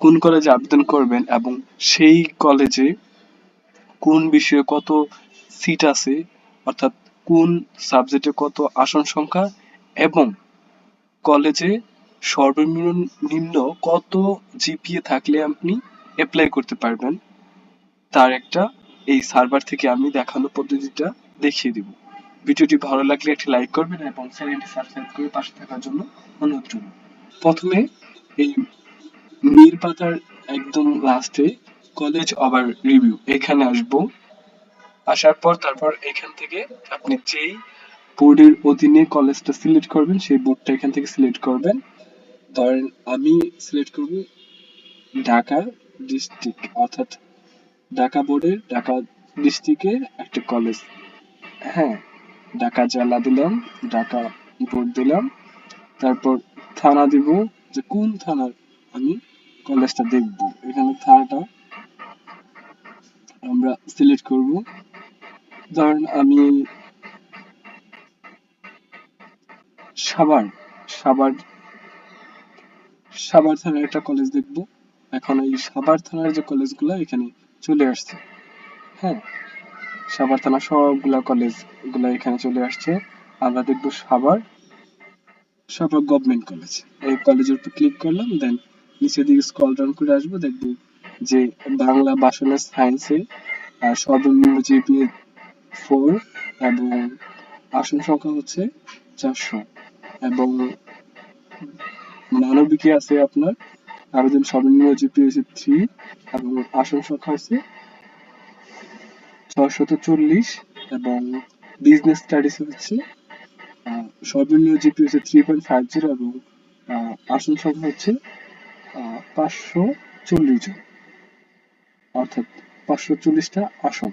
কোন কলেজে আবেদন করবেন এবং সেই কলেজে কোন বিষয়ে কত সিট আছে, অর্থাৎ কোন সাবজেক্টে কত আসন সংখ্যা এবং কলেজে সর্বনিম্ন কত জিপিএ থাকলে আপনি অ্যাপ্লাই করতে পারবেন, তার একটা এই সার্ভার থেকে আমি দেখানো পদ্ধতিটা দেখিয়ে দিব। ভিডিওটি ভালো লাগলে একটি লাইক করবেন এবং চ্যানেলটি সাবস্ক্রাইব করে পাশে থাকার জন্য অনুরোধ প্রথমে এই নীল পাতার একদম লাস্টে কলেজ ওভার রিভিউ এখানে আসব। আসার পর তারপর এখান থেকে আপনি যেই বোর্ডের অধীনে কলেজটা সিলেক্ট করবেন, সেই বোর্ডটা এখান থেকে সিলেক্ট করবেন। ধরেন আমি সিলেক্ট করব ঢাকা ডিস্ট্রিক্ট অর্থাৎ ঢাকা বোর্ডের ঢাকা ডিস্ট্রিক্টের একটা কলেজ হ্যাঁ ঢাকা জেলা দিলাম, ঢাকা বোর্ড দিলাম। তারপর থানা দিব, যে কোন থানার আমি কলেজটা দেখব। এখানে থানাটা আমরা সিলেক্ট করব। ধরেন আমি সাভার সাভার সাভার থানার একটা কলেজ দেখব। এখন এই সাভার থানার যে কলেজগুলো, এখানে চলে আসছে। হ্যাঁ সাভার থানা সবগুলা কলেজগুলা এখানে চলে আসছে। আমরা দেখব সাবার সাভার গভর্নমেন্ট কলেজ। এই কলেজের উপর ক্লিক করলাম দেন নিচের দিকে স্ক্রল ডাউন করে আসব, দেখব যে বাংলা ভাষণের সায়েন্সে সর্বনিম্ন জিপিএ ফোর এবং আসন সংখ্যা হচ্ছে চারশো। এবং মানবিকে আছে আপনার আবেদন সর্বনিম্ন জিপি হচ্ছে থ্রি এবং আসন সংখ্যা হচ্ছে ছশত চল্লিশ এবং বিজনেস স্টাডিজ হচ্ছে সর্বনিম্ন জিপি হচ্ছে থ্রি পয়েন্ট ফাইভ জিরো এবং আসন সংখ্যা হচ্ছে পাঁচশো চল্লিশ জন। অর্থাৎ পাঁচশো চল্লিশটা আসন।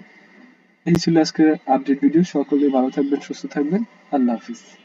এই ছিল আজকের আপডেট ভিডিও সকলে ভালো থাকবেন, সুস্থ থাকবেন। আল্লাহ হাফিজ।